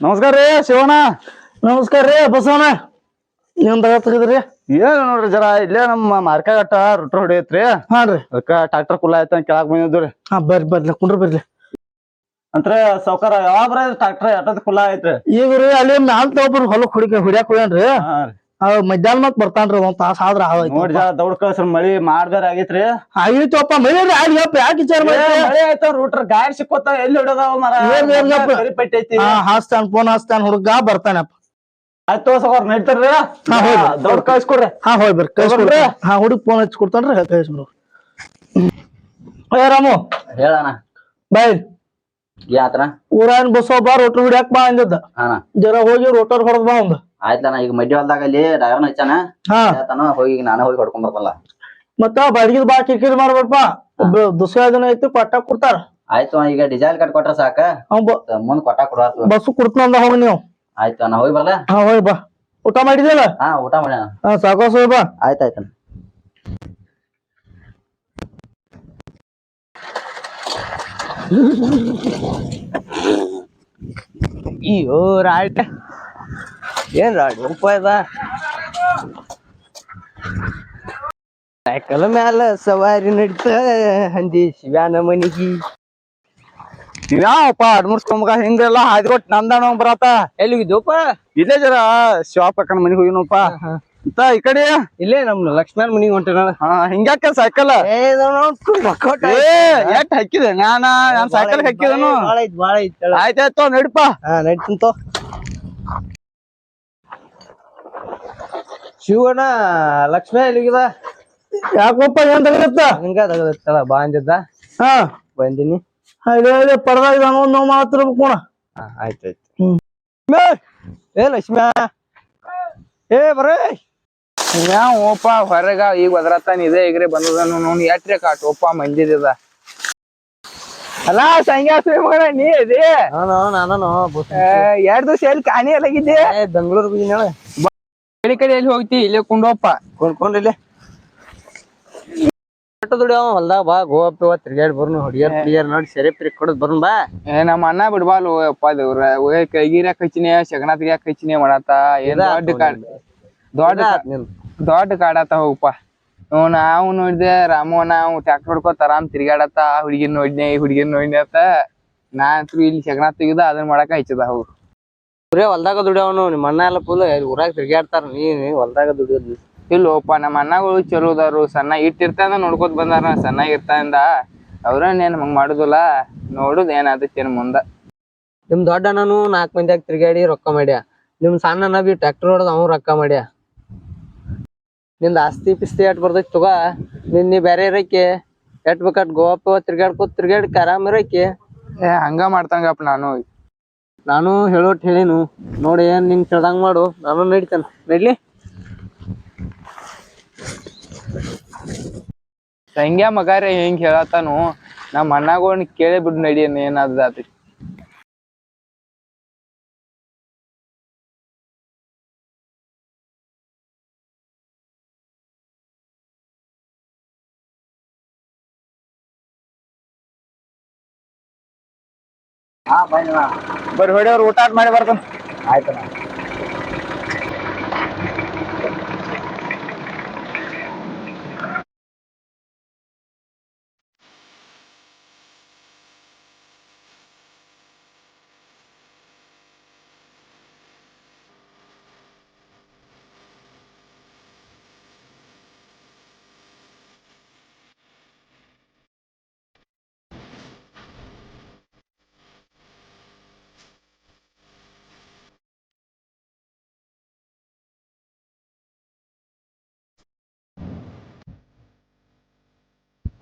ನಮಸ್ಕಾರ ರೀ ಶಿವಣ್ಣ. ನಮಸ್ಕಾರ ರೀ ಬಸವಣ್ಣ. ಏನ್ ತಗದ್ರಿ ಏನ್ ನೋಡ್ರಿ ಜರ ಇಲ್ಲೇ ನಮ್ಮ ಮಾರ್ಕಾಗಟ್ಟ ರೊಟ್ಟ ಹೊಡಿಯತ್ರಿ. ಹಾ ರೀ. ಅದಕ್ಕ ಟ್ರಾಕ್ಟರ್ ಕುಲ್ಲ ಆಯ್ತ ಕೆಳಗ್ ಬಂದಿದ್ರಿ ಹಾ ಬರ್ರಿ ಬರ್ಲಿ ಕುಂಡ್ರಿ ಬರ್ಲಿ ಅಂತ್ರ ಸಾವ್ಕಾರ ಯಾವಾಗ ಬರ ಟ್ರಾಕ್ಟರ್ ಎಟ್ಟದ ಕುಲ್ಲ ಐತ್ರಿ ಈಗ ರೀ ಅಲ್ಲಿ ಮ್ಯಾಲ್ ತಗೊಬ್ರು ಹೊಲಕ್ ಹುಡುಕಿ ಹುಡ್ಯಾಕ್ ಹೋಗ್ಯಾನ್ರಿ. ಹಾ ರೀ. ಮಧ್ಯಾಹ್ನ ಮತ್ ಬರ್ತಾನ್ರಿ ಒಂದ್ ತಾಸ ಆದ್ರ ನೋಡ್ ಜರ ದೌಡ್ ಕಳ್ಸ್ರಿ ಮಳಿ ಮಾಡ್ದಾರ ಆಗೈತ್ರಿ. ಆಗಿತ್ತಪ್ಪ ಮಳಿ ಆಗಿ ಯಪ್ಪ ಯಾಕೆ ವಿಚಾರ ಮಳಿ ಆಯ್ತ ರೂಟ್ರ ಗಾಡಿ ಸಿಕ್ಕೋತ ಎಲ್ಲಿ ಹೊಡದಾವ ಪೆಟ್ಟೈತಿ. ಹಾಸ್ತಾನ್ ಫೋನ್ ಹಾಸ್ತಾನ್ ಹುಡುಗ ಬರ್ತಾನಪ್ಪ. ಆಯ್ತು ನಡೀತಾರ್ರಿ. ಹಾ, ಹೋಗ್ರಿ. ದೌಡ್ ಕಳ್ಸ್ಕೊಡ್ರಿ. ಹಾ ಹೋಯ್ ಬರ್ರಿ ಕಳ್ಸ್ಕೊಡ್ರಿ ಹಾ ಹುಡುಗ ಫೋನ್ ಹಚ್ಚಿ ಕೊಡ್ತಾನ್ರಿ ಕಳ್ಸ್ಬಿಡು. ಏ ರಾಮು. ಹೇಳಣ್ಣ. ಬಾಯ್ ಯಾತ್ರ? ಊರಾನ್ ಬಸ್ ಬಾ ರೋಟರ್ ಹಿಡ್ಯಾಕ್ ಬಾ ಅಂದಿದ್ದ. ಜರ ಹೋಗಿ ರೋಟರ್ ಹೊಡೆದ್ ಬಾ ಒಂದ್ ಆಯ್ತಣ್ಣ ಈಗ ಮಡ್ಡಿ ಹೊಲ್ದಾಗ ಅಲ್ಲಿ ಡ್ರೈವರ್ನ ಹಚ್ಚಾನ ಹಾ. ಹೇಳ್ತಾನ ಹೋಗಿ ಈಗ ನಾನೇ ಹೋಗಿ ಹೊಡ್ಕೊಂಡ್ ಬರ್ಬಲ್ಲ. ಮತ್ತ ಬಾಡಿಗೆ ಬಾ ಕಿರಿಕಿರಿ ಮಾಡ್ಬೇಡಪ್ಪ ದಸರಾ ದಿನ ಐತಿ ಕೊಟ್ಟ ಕೊಡ್ತಾರ. ಆಯ್ತು ಅಣ್ಣ ಈಗ ಡಿಸೈಲ್ ಕಟ್ ಕೊಟ್ರ ಸಾಕ. ಅವ್ ಬ- ಮುಂದ್ ಕೊಟ್ಟ ಕೊಡ ಬಸ್ಸು ಕೊಡ್ತನಂದ ಹೋಗಿ ನೀವು. ಆಯ್ತು ನಾ ಹೋಗಿ ಬರ್ಲ? ಹಾ ಹೋಯ್ ಬಾ. ಊಟ ಮಾಡಿದಿಲ್ಲ ಹಾ ಊಟ ಮಾಡ್ಯಾನ. ಹಾ ಸಾಕೋಸ್ ಹೋಯ್ ಬಾ. ಆಯ್ತ್ ಆಯ್ತಣ್ಣ ಅಯ್ಯೋ ರಾಡ್ ಏನ್ ರಾಡ್ ಉಪಾಯದ ಸೈಕಲ್ ಮ್ಯಾಲ ಸವಾರಿ ನಡೀತ ಹಂದಿ ಶಿವ್ಯಾನ ಮನಿಗಿ. ಯಾವಪ್ಪ ಅಡ್ಮುರ್ಸ್ಕೊಂಬ ಹಿಂಗೆಲ್ಲ ಕೊಟ್ಟು ನಂದಣ ಬರತ್ತ? ಎಲ್ಲಿಗಿದ್ದೋಪ ಇಲ್ಲೇ ಜರ ಶಿವ ಪಕ್ಕನ ಮನಿಗೆ ಹೋಗಿನಪ್ಪ. ಅಂತ ಈ ಕಡೆ? ಇಲ್ಲೇ ನಮ್ ಲಕ್ಷ್ಮಣ ಮನಿಗೆ ಹೊಂಟಿನ ಹಾ ಹಿಂಗ್ಯಾಕ ಸೈಕಲ್ ಎಟ್ ಹಾಕಿದೆ? ನಾನ ನಾನ್ ಸೈಕಲ್ ಹಾಕಿದನು. ಆಯ್ತಾಯ್ತು ನಡಿಪ. ಹಾ ನಡೀತಂತೋ ಶಿವಣ್ಣ ಲಕ್ಷ್ಮಣ ಎಲ್ಲಿಗಿದ? ಯಾಕಪ್ಪ ಏನ್ ತಗಲತ್ತ ಹಂಗ ತಗಲತ್ತಲ್ಲ ಬಾ ಅಂದಿದ್ದ? ಹಾ. ಬಂದಿನಿ. ಇದೇ ಇಲ್ಲಿ ನಾನು ಒಂದು ನೋವು ಹ್ಮ್. ಏ ಲಕ್ಷ್ಮ್ಯಾ ಏ ಬರೇ. ಓಪ ಹೊರಗ ಈಗ ಒದರತ್ತಾನ ಇದೇ ಈಗ್ರೆ ಬಂದದನು ನೋಡ್ ಎಟ್ರೆ ಒಪ್ಪ ಮಂದಿದ ಅಲ್ಲ ಸಂಗ್ಯಾಸ್ರಿ ಮಗನ ನೀ ಇದೆ ನಾನು ನಾನು ಎರಡ್ ದಿವಸ ಎಲ್ಲಿ ಕಾಣಿ ಅಲ್ಲಾಗಿದ್ದೆ? ಏ ಬೆಂಗಳೂರು ಹೋಗಿನ ಕಡೆ ಕಡೆ ಎಲ್ಲಿ ಹೋಗ್ತಿ? ಇಲ್ಲೇ ಕುಂಡೋಪ್ಪ. ಕೊಂಡ್ಕೊಂಡಿಲ್ಲ ಹೊಲ್ದಾಗ ಬಾ ಗೋಪಿ ಹೋಗ್ ತಿರ್ಗಾಡಿ ಬರ್ನು ಹುಡುಗಿಯರ್ ಹುಡುಗಿಯರ್ ನೋಡಿ ಸೆರೆ ಪಿರಿ ಕೊಡದ್ ಬರ್ನು ಬಾ. ಏ ನಮ್ಮ ಅಣ್ಣ ಬಿಡ್ಬಾಲು ಅಪ್ಪ ದೇವ್ರ ಕೈಗಿರ್ಯಾಕ ಹಚ್ಚಿನಿ ಶಗನ ತೆಗ್ಯಾಕ ಹಚ್ಚಿನಿ ಮಾಡಾತ ಏನ್ ದೊಡ್ಡ ಕಾಡ್ ದೊಡ್ಡ ದೊಡ್ಡ ಕಾಡಾತ ಹೋಗಪ್ಪ ಹ್ಞೂ ನಾವು ನೋಡಿದೆ ರಾಮು ನಾವು ಟ್ಯಾಕ್ಟರ್ ಹೊಡ್ಕೋತ ಆರಾಮ್ ತಿರ್ಗಾಡತ್ತ ಆ ಹುಡುಗಿನ ನೋಡಿದ್ನೆ ಈ ಹುಡುಗಿನ ನೋಡಿದ್ನೆ ಅಂತ. ನಾ ಅಂತೂ ಇಲ್ಲಿ ಶಗನ ತೆಗಿದ ಅದನ್ನ ಮಾಡಾಕ ಹಚ್ಚದ ಹೋಗು ಬರೇ ಹೊಲ್ದಾಗ ದುಡಿಯವನು ನಿಮ್ಮ ಅಣ್ಣ ಎಲ್ಲ ಫುಲ್ ಊರಾಗ ತಿರ್ಗಾಡ್ತಾರ ನೀ ಹೊಲ್ದಾಗ ದುಡಿಯೋದು ಇಲ್ಲೋಪ ನಮ್ಮ ಅಣ್ಣಗಳು ಚಲೋ ಅದಾರು ಸಣ್ಣ ಇಟ್ಟಿರ್ತಾನ ನೋಡ್ಕೊತ ಬಂದಾರ ಸಣ್ಣಾಗಿರ್ತಾಂದ ಅವ್ರನ್ನ ಏನ್ ಹಂಗ್ ಮಾಡುದಿಲ್ಲ ನೋಡುದ್ ಏನಾದತ್ತೇನ್ ಮುಂದ. ನಿಮ್ ದೊಡ್ಡ ಅಣ್ಣನು ನಾಲ್ಕ್ ಮಂದಿಯಾಗ ತಿರ್ಗಾಡಿ ರೊಕ್ಕ ಮಾಡ್ಯ. ನಿಮ್ ಸಣ್ಣ ಅಣ್ಣ ಬಿ ಟ್ರ್ಯಾಕ್ಟರ್ ಹೊಡೆದ್ ಅವ್ನು ರೊಕ್ಕ ಮಾಡ್ಯ. ನಿಂದ ಆಸ್ತಿ ಪಿಸ್ತಿ ಎಟ್ ಬರ್ತೈತಿ ತಗೋ. ನಿನ್ನ ನೀ ಬ್ಯಾರೆ ಇರಕ್ಕೆ ಎಟ್ ಬೇಕಟ್ ಗೋವಾಪ ತಿರ್ಗಾಡ್ಕೋ ತಿರ್ಗಾಡಿ ಇರಕ್ಕೆ ಏ ಹಂಗ ಮಾಡ್ತಂಗಪ್ಪ ನಾನು. ನಾನು ಹೇಳೋಟ್ ಹೇಳೇನು. ನೋಡಿ ಏನ್ ನಿನ್ ತಿಳ್ದಂಗ್ ಮಾಡು. ನಾನು ನಡಿತೇನೆ. ನಡ್ಲಿ. ಸಂಗ್ಯಾ ಮಗಾರೆ ಹೆಂಗ್ ಹೇಳತ್ತಾನು. ನಮ್ಮ ಅಣ್ಣಗಳನ್ನ ಕೇಳಿ ಬಿಡು ನಡಿಯನ್ ಏನಾದ ಆತಿ ಬರ್ರಿ ಹೊಡಿಯವ್ರ ಊಟ ಮಾಡಿ ಬರ್ತಾನೆ. ಆಯ್ತಣ್ಣ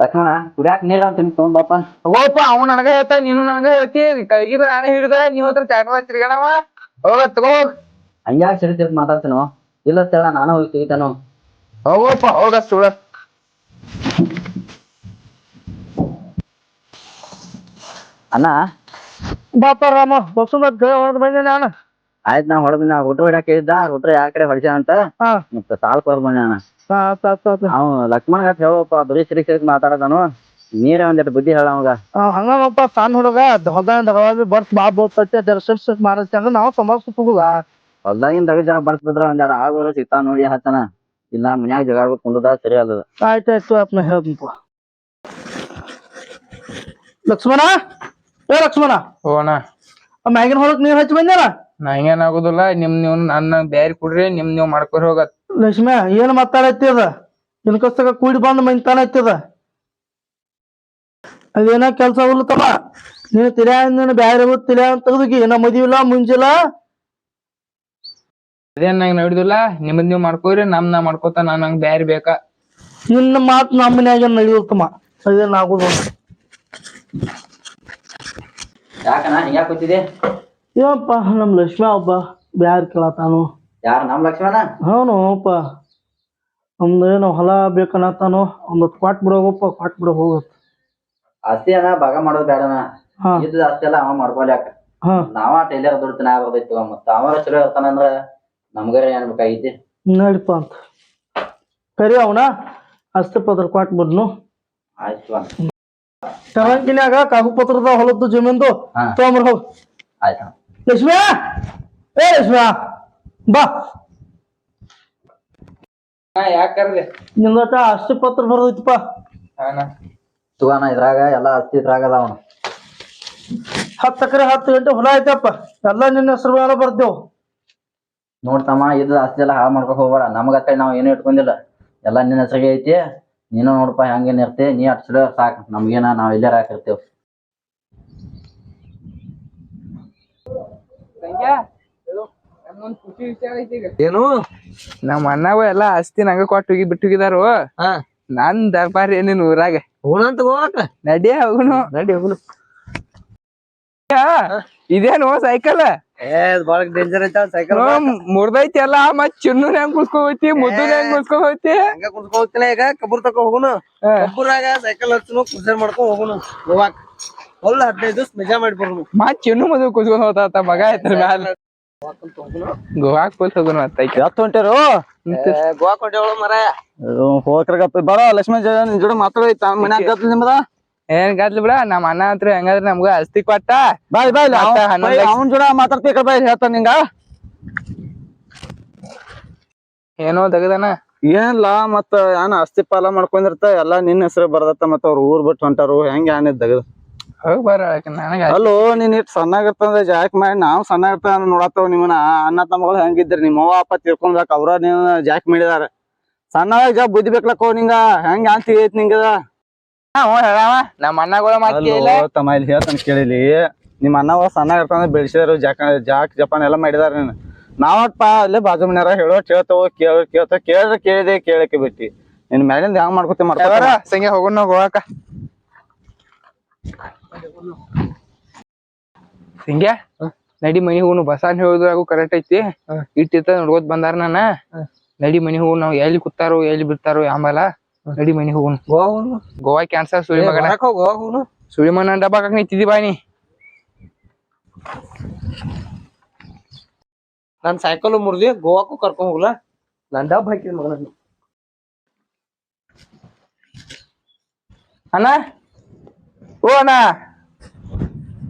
ಲಕ್ಷ್ಮಣ ಕುಡಿಯಾಕ ನೀರ ಅಂತೀನಿ ತಗೊಂಡ್ ಬಾಪ. ಹೋಗಪ್ಪ ಅವ್ ನನಗ ಹೇಳ್ತಾ ನೀನು ನನಗ ಹೇಳ್ತಿ ಕೈಗಿರ ನಾನೇ ಹಿಡಿದ ನೀವ್ ಹತ್ರ ಚಾಟ ತಿರ್ಗಣವ ಹೋಗ ತಗೋ. ಹಂಗ್ಯಾಕ್ ಸರಿ ತಿರ್ಗಿ ಮಾತಾಡ್ತೀನೋ? ಇಲ್ಲ ತೇಳ ನಾನು ಹೋಗಿ ತೆಗಿತಾನೋ? ಹೋಗಪ್ಪ ಹೋಗ ಸುಳ ಅಣ್ಣ. ಬಾಪ ರಾಮ ಬಸ್ಸು ಮತ್ತೆ ಹೊಡೆದ್ ಬಂದೆ ನಾನು. ಆಯ್ತ್ ನಾ ಹೊಡೆದ್ ನಾ ಊಟ ಹೊಡ್ಯಾಕ ಹೇಳಿದ್ದ ಊಟ ಯಾ ಕಡೆ ಹೊಡ್ಸ್ಯಾನ ಅಂತ? ಹಾ. ಮತ್ತ ಸಾಲ್ ಕೊರ್ ಬಂದಾನ. ಅಣ್ಣ ಆತ್ ಆತ್ ಆತ್ ಅವ್ ಲಕ್ಷ್ಮಣ ಹೇಳಪ್ಪ ಬರೀ ಸಿರಿ ಸಿರಿ ಮಾತಾಡತಾನು ನೀರ ಒಂದಿಟ್ಟು ಬುದ್ಧಿ ಹೇಳ ಅವಾಗ. ಹಂಗಪ್ಪ ಸಣ್ಣ ಹುಡುಗ ಹೊಲ್ದಾಗ ಬರ್ಸ್ ಬಾ ಬೋತೈತಿ ದರ್ಶನ್ ಮಾಡತ್ತೆ ಅಂದ್ರೆ ನಾವು ಸಮಾಜ ಹೋಗುವ ಹೊಲ್ದಾಗಿನ ದಗ ಜಾಗ ಬರ್ತಿದ್ರ ಒಂದೆರಡು ಆಗೋರ ಸಿಗ್ತಾನ ನೋಡಿ ಹತ್ತನ. ಇಲ್ಲ ಮನ್ಯಾಗ ಜಗಾಡ್ಬೇಕು ಕುಂಡದ ಸರಿ ಅದ ಆಯ್ತು ಆಯ್ತು ಅಪ್ಪ ಹೇಳ್ದಪ್ಪ ಲಕ್ಷ್ಮಣ? ಏ ಲಕ್ಷ್ಮಣ? ಹೋಣ ಆ ಮ್ಯಾಗಿನ ಹೊಲಕ್ ನೀರ್ ಹಚ್ಚಿ ಬಂದೇನ ನಾ ಏನ್ ಆಗುದಿಲ್ಲ ನಿಮ್ ನೀವು ನನ್ನ ಬ್ಯಾರಿ ಕೊಡ್ರಿ ನಿಮ್ ನೀವ್ ಮಾಡ್ಕೊರಿ ಹೋಗತ್ ಲಕ್ಷ್ಮಿ ಏನ್ ಮಾತಾಡತ್ತಿ ಅದ? ಇನ್ಕಸ್ತಕ ಕೂಡಿ ಬಂದ್ ಮೈಂತಾನ ಐತದ ಅದೇನ ಕೆಲ್ಸ ಉಲ್ತವ ನೀನು ತಿರ್ಯಾ ನೀನು ಬ್ಯಾರೆ ತಿರ್ಯಾ ಅಂತ ತೆಗ್ದಕಿ ನಾ ಮದಿವಿಲ್ಲ ಮುಂಜಿಲ್ಲ? ಅದೇನ್ ನಂಗ್ ನಡಿದಿಲ್ಲ ನಿಮ್ಮದ್ ನೀವ್ ಮಾಡ್ಕೋರಿ ನಮ್ ನಾ ಮಾಡ್ಕೋತ ನಾ ನಂಗ್ ಬ್ಯಾರಿ ಬೇಕಾ? ನಿನ್ನ ಮಾತು ನಮ್ಮ ಮನ್ಯಾಗ ನಡೆಯುತ್ತಮ್ಮ ಅದೇನ್ ಆಗುದು ಯಾಕನ ಹಿಂಗ್ಯಾಕ್ ಕೂತಿದೆ ಏನಪ್ಪ ನಮ್ ಲಕ್ಷ್ಮಿ ಒಬ್ಬ ಬ್ಯಾರ್ ಕೇಳತಾನು ಯಾರ ನಮ್ ಲಕ್ಷ್ಮಣ ಹೌನು ಅಪ್ಪ. ನಮ್ದು ಏನೋ ಹೊಲ ಬೇಕನ್ನತಾನು ಒಂದು ಕೊಟ್ ಬಿಡೋಗಪ್ಪ ಕೊಟ್ ಬಿಡೋ ಹೋಗತ್. ಆಸ್ತಿ ಅಣ್ಣ ಭಾಗ ಮಾಡೋದು ಬೇಡನ ಹಾ. ಇದ್ದ ಆಸ್ತಿ ಎಲ್ಲ ಅವ ಮಾಡ್ಕೊಲ್ಯಾಕ ಹಾ. ನಾವ ಟೈಲರ್ ದುಡ್ತಾನ ಆಗೋದೈತಿ ಮತ್ತ ಅವ ಚಲೋ ಇರ್ತಾನಂದ್ರ ನಮ್ಗರ ಏನ್ ಬೇಕಾಗೈತಿ? ನಡಿಪ ಅಂತ. ಕರಿ ಅವನ ಅಷ್ಟೇ ಪತ್ರ ಕೊಟ್ ಬಿಡ್ನು. ಆಯ್ತು ಟರಂಕಿನ್ಯಾಗ ಕಾಗು ಪತ್ರದ ಹೊಲದ್ದು ಜಮೀನ್ದು ಹಾ. ತಗೊಂಬರ್ ಹೋಗ್ ಆಯ್ತು ಲಕ್ಷ್ಮಿ ಏ ಲಕ್ಷ್ಮಿ ಬಾ. ಯಾಕ ಕರ್ದೆ? ನಿಂದಟ ಅಷ್ಟು ಪತ್ರ ಬರ್ದೈತಪ್ಪ. ಹಾನ ತುಗಾನ ಇದ್ರಾಗ ಎಲ್ಲಾ ಹತ್ತಿ ಇದ್ರಾಗ ಅದಾವಣ ಹತ್ತು ಎಕರೆ ಹತ್ತು ಗಂಟೆ ಹೊಲ ಐತಪ್ಪ. ಎಲ್ಲ ನಿನ್ನ ಹೆಸರು ಮೇಲೆ ಬರ್ದೇವು. ನೋಡ್ತಮ್ಮ ಇದು ಆಸ್ತಿ ಎಲ್ಲ ಹಾಳು ಮಾಡ್ಕೊಕ್ ಹೋಗ್ಬೇಡ. ನಮಗತ್ತ ನಾವು ನಾವ್ ಏನು ಇಟ್ಕೊಂಡಿಲ್ಲ. ಎಲ್ಲಾ ನಿನ್ನ ಹೆಸರಿಗೆ ಐತಿ. ನೀನು ನೋಡಪ್ಪ ಹೆಂಗೇನ್ ಇರ್ತಿ. ನೀ ಅಟ್ಸಿಡ ಸಾಕು ಸಾಕ್. ನಮ್ಗೇನ ನಾವು ಇಲ್ಲೇ ಹಾಕಿರ್ತೇವ್. ಏನು? ನಮ್ಮ ಅಣ್ಣವ ಎಲ್ಲಾ ಆಸ್ತಿ ನಂಗ ಕೊಟ್ಟು ಹೋಗಿ ಬಿಟ್ಟು ಹೋಗಿದಾರು. ಹಾ. ನಾನ್ ದರ್ಬಾರ್ ಏನೇನು ಊರಾಗ? ಹೋಗಂತ ಹೋಗಾಕ ನಡಿ ಹೋಗುನು ನಡಿ ಹೋಗುನು ಇದೇನು ಸೈಕಲ್ ಡೇಂಜರ್ ಐತ ಸೈಕಲ್ ಮುರ್ದೈತಿ ಎಲ್ಲ ಮತ್ ಚಿನ್ನು ಹೆಂಗ್ ಕುಸ್ಕೋತಿ ಮುದ್ದು ಹೆಂಗ್ ಕುಸ್ಕೋತಿ ಹಂಗ ಹೋಗ್ತಿಲ್ಲ ಈಗ ಕಬ್ಬರ್ ತಕ ಹೋಗುನು ಕಬ್ಬರಾಗ ಸೈಕಲ್ ಹಚ್ಚನು ಕುಸರ್ ಮಾಡ್ಕೊಂಡ್ ಹೋಗುನು ಗೋವಾಕ್ ಒಳ್ಳೆ ಹದಿನೈದು ದಿವಸ ಮಜಾ ಮಾಡಿ ಬರೋನು ಮತ್ ಚಿನ್ನು ಮದುವೆ ಕುಸ್ಕೊಂಡ್ ಹೋತಾತ ಮಗ ಆಯ್ತಾರ ಮ್ಯಾಲ. ಗೋವಾಕ್ ಫುಲ್ ಹೋಗುನು ಅಂತ ಎತ್ತು ಹೊಂಟಾರು ಗೋವಾ ಹೊಂಟೇವಳ ಮರ ಹೋಗ್ರಗಪ್ಪ ಬರ ಲಕ್ಷ್ಮಣ ಜೋಡಿ ಮಾತಾಡೋಯ್ತ ಮನ್ಯಾಗ ಗದ್ಲ ನಿಮ್ದ? ಏನ್ ಗದ್ಲಿ ಬಿಡ ನಮ್ಮ ಅಣ್ಣ ಹತ್ರ ಹೆಂಗಾದ್ರ ನಮ್ಗ ಅಸ್ತಿ ಕೊಟ್ಟ. ಬಾಯ್ ಬಾಯ್ ಅವನ್ ಜೋಡ ಮಾತಾಡ್ತೀಕ ಬಾಯ್ ಹೇಳ್ತಾನ ನಿಂಗ. ಏನೋ ತೆಗದನ? ಏನ್ಲ ಮತ್ತ ಏನ್ ಆಸ್ತಿ ಪಾಲ ಮಾಡ್ಕೊಂಡಿರ್ತ? ಎಲ್ಲಾ ನಿನ್ನ ಹೆಸರು ಬರ್ದತ್ತ ಮತ್ತ ಅವ್ರ ಊರ್ ಬಿಟ್ಟು ಹೊಂಟಾರು ಹೆಂಗ್ ಏನ್ ದಗದ ಹೋಗ್ ಬರ ನನಗ ಅಲ್ಲೋ ನೀನ್ ಇಟ್ ಸಣ್ಣಾಗಿರ್ತಂದ್ರೆ ಜಾಕ್ ಮಾಡಿ ನಾವ್ ಸಣ್ಣಾಗಿರ್ತ ನೋಡತ್ತವ ನಿಮ್ಮನ ಅಣ್ಣ ತಮ್ಮಗಳು ಹೆಂಗಿದ್ರಿ ನಿಮ್ಮ ಅವ್ವ ಅಪ್ಪ ತಿಳ್ಕೊಂಡ್ಬೇಕ ಅವ್ರ ನೀವ್ ಜಾಕ್ ಮಾಡಿದಾರ. ಸಣ್ಣವಾಗ ಜಾಬ್ ಬುದ್ಧಿ ಬೇಕಲಕ್ಕ ನಿಂಗ ಹೆಂಗ ಅಂತ ಐತ್ ನಿಂಗದ? ನಮ್ಮ ಅಣ್ಣಗಳ ತಮ್ಮ ಇಲ್ಲಿ ಹೇಳ್ತಾನೆ ಕೇಳಿಲಿ. ನಿಮ್ಮ ಅಣ್ಣವ ಸಣ್ಣಾಗಿರ್ತಂದ್ರೆ ಬೆಳೆಸಿದಾರು ಜಾಕ್ ಜಾಕ್ ಜಪಾನ್ ಎಲ್ಲ ಮಾಡಿದಾರ ನೀನು. ನಾವಪ್ಪ ಅಲ್ಲೇ ಬಾಜು ಮನ್ಯಾರ ಹೇಳೋ ಕೇಳ್ತಾವ ಕೇಳ ಕೇಳ್ತಾವ ಕೇಳಿದ್ರೆ ಕೇಳಿದೆ ಕೇಳಕ್ಕೆ ಬಿಟ್ಟಿ. ನಿನ್ ಮ್ಯಾಲಿಂದ ಹೆಂಗ್ ಮಾಡ್ಕೊತಿ ಮಾಡ್ತಾರ ಸಂಗೆ ಹೋಗೋಣ ಗೋವಾಕ ಹಿಂಗೆ? ನಡಿ ಮನಿ ಹೋಗು ಬಸಾನ್ ಹೇಳಿದ್ರಾಗು ಕರೆಕ್ಟ್ ಐತಿ. ಇಟ್ಟಿತ್ತ ನೋಡ್ಕೋತ ಬಂದಾರ ನಾನ. ನಡಿ ಮನಿ ಹೋಗು ನಾವ್ ಎಲ್ಲಿ ಕೂತಾರೋ ಎಲ್ಲಿ ಬಿಡ್ತಾರೋ ಆಮೇಲ ನಡಿ ಮನಿ ಹೋಗುನು ಗೋವಾ ಗೋವಾ ಕ್ಯಾನ್ಸರ್ ಸುಳಿ ಮಗನ. ಗೋವಾ ಹೋಗುನು ಸುಳಿ ಮಗನ ಡಬ್ಬಾಕ ನಿಂತಿದ್ದಿ ಬಾನಿ ನನ್ ಸೈಕಲ್ ಮುರಿದಿ ಗೋವಾಕ್ಕೂ ಕರ್ಕೊಂಡ್ ಹೋಗ್ಲಾ? ನಾನ್ ಡಬ್ ಹಾಕಿದ ಮಗನ ಅಣ್ಣ? ಓ ಅಣ್ಣ.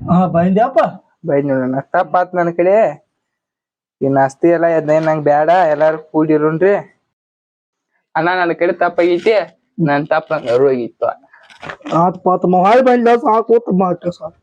ಹಾ ಬಂದ್ಯಾಪ ಬೈದ್ ನೋಡೋಣ ತಪ್ಪಾತ್ ನನ್ನ ಕಡೆ. ಇನ್ ನಾಸ್ತಿ ಎಲ್ಲ ಎದ್ನೇನ್ ನಂಗ್ ಬ್ಯಾಡ ಎಲ್ಲಾರು ಕೂಡಿರೋನ್ರಿ ಅಣ್ಣ ನನ್ನ ಕಡೆ ತಪ್ಪಾಗೈತಿ ನನ್ ತಪ್ಪ ನಂಗೆ ಅರು ಆಗಿತ್ತು ಆತ್ ಪಾತ್ ಮಹಾಳ್ ಬಂದ ಸಾಕು ಸಾಕು.